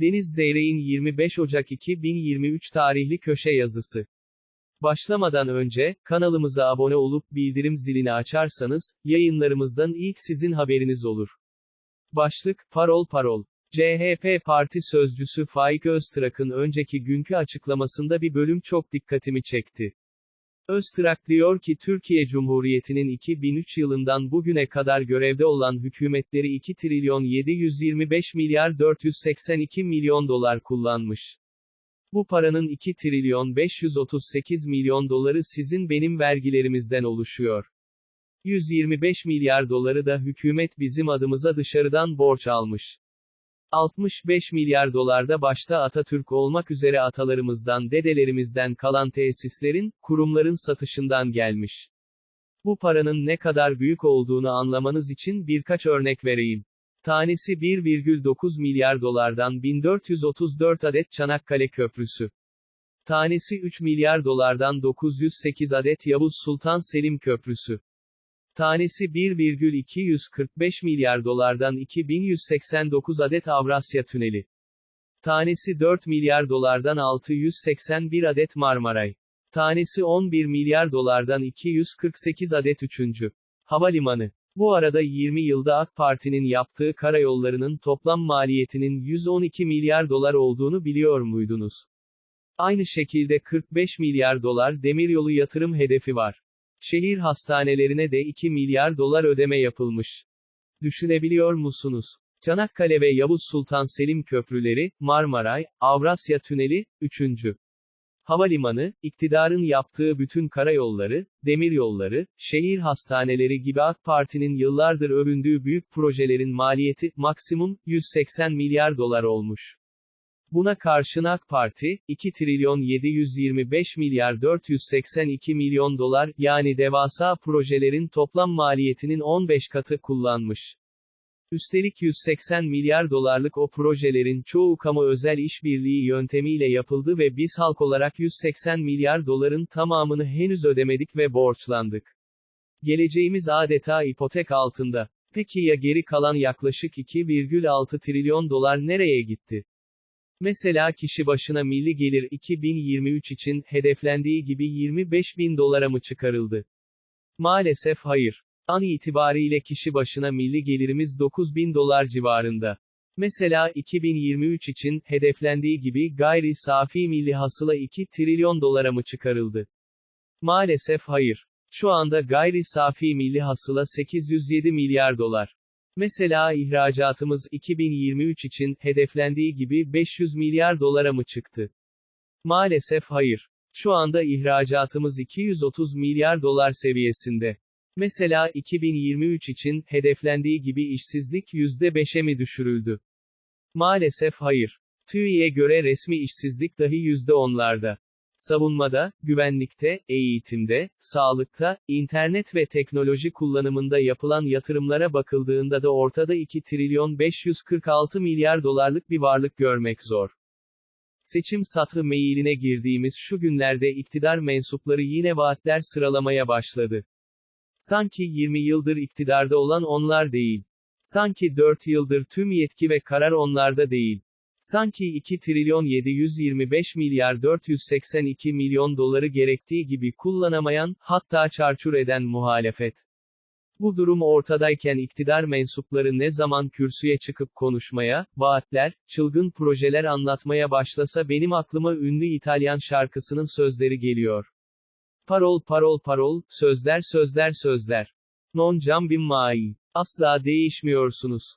Deniz Zeyrek'in 25 Ocak 2023 tarihli köşe yazısı. Başlamadan önce, kanalımıza abone olup bildirim zilini açarsanız, yayınlarımızdan ilk sizin haberiniz olur. Başlık, parol parol. CHP Parti Sözcüsü Faik Öztrak'ın önceki günkü açıklamasında bir bölüm çok dikkatimi çekti. Öztrak diyor ki Türkiye Cumhuriyeti'nin 2003 yılından bugüne kadar görevde olan hükümetleri 2 trilyon 725 milyar 482 milyon dolar kullanmış. Bu paranın 2 trilyon 538 milyon doları sizin benim vergilerimizden oluşuyor. 125 milyar doları da hükümet bizim adımıza dışarıdan borç almış. 65 milyar dolarda başta Atatürk olmak üzere atalarımızdan dedelerimizden kalan tesislerin, kurumların satışından gelmiş. Bu paranın ne kadar büyük olduğunu anlamanız için birkaç örnek vereyim. Tanesi 1,9 milyar dolardan 1434 adet Çanakkale Köprüsü. Tanesi 3 milyar dolardan 908 adet Yavuz Sultan Selim Köprüsü. Tanesi 1,245 milyar dolardan 2189 adet Avrasya Tüneli. Tanesi 4 milyar dolardan 681 adet Marmaray. Tanesi 11 milyar dolardan 248 adet 3. Havalimanı. Bu arada 20 yılda AK Parti'nin yaptığı karayollarının toplam maliyetinin 112 milyar dolar olduğunu biliyor muydunuz? Aynı şekilde 45 milyar dolar demiryolu yatırım hedefi var. Şehir hastanelerine de 2 milyar dolar ödeme yapılmış. Düşünebiliyor musunuz? Çanakkale ve Yavuz Sultan Selim Köprüleri, Marmaray, Avrasya Tüneli, 3. Havalimanı, iktidarın yaptığı bütün karayolları, demiryolları, şehir hastaneleri gibi AK Parti'nin yıllardır övündüğü büyük projelerin maliyeti, maksimum, 180 milyar dolar olmuş. Buna karşın AK Parti, 2 trilyon 725 milyar 482 milyon dolar, yani devasa projelerin toplam maliyetinin 15 katı kullanmış. Üstelik 180 milyar dolarlık o projelerin çoğu kamu özel işbirliği yöntemiyle yapıldı ve biz halk olarak 180 milyar doların tamamını henüz ödemedik ve borçlandık. Geleceğimiz adeta ipotek altında. Peki ya geri kalan yaklaşık 2,6 trilyon dolar nereye gitti? Mesela kişi başına milli gelir 2023 için hedeflendiği gibi 25 bin dolara mı çıkarıldı? Maalesef hayır. An itibariyle kişi başına milli gelirimiz 9 bin dolar civarında. Mesela 2023 için hedeflendiği gibi gayri safi milli hasıla 2 trilyon dolara mı çıkarıldı? Maalesef hayır. Şu anda gayri safi milli hasıla 807 milyar dolar. Mesela ihracatımız 2023 için hedeflendiği gibi 500 milyar dolara mı çıktı? Maalesef hayır. Şu anda ihracatımız 230 milyar dolar seviyesinde. Mesela 2023 için hedeflendiği gibi işsizlik %5'e mi düşürüldü? Maalesef hayır. TÜİ'ye göre resmi işsizlik dahi %10'larda. Savunmada, güvenlikte, eğitimde, sağlıkta, internet ve teknoloji kullanımında yapılan yatırımlara bakıldığında da ortada 2 trilyon 546 milyar dolarlık bir varlık görmek zor. Seçim satı mailine girdiğimiz şu günlerde iktidar mensupları yine vaatler sıralamaya başladı. Sanki 20 yıldır iktidarda olan onlar değil. Sanki 4 yıldır tüm yetki ve karar onlarda değil. Sanki 2 trilyon 725 milyar 482 milyon doları gerektiği gibi kullanamayan, hatta çarçur eden muhalefet. Bu durum ortadayken iktidar mensupları ne zaman kürsüye çıkıp konuşmaya, vaatler, çılgın projeler anlatmaya başlasa benim aklıma ünlü İtalyan şarkısının sözleri geliyor. Parol parol parol, sözler sözler sözler. Non cambim mai. Asla değişmiyorsunuz.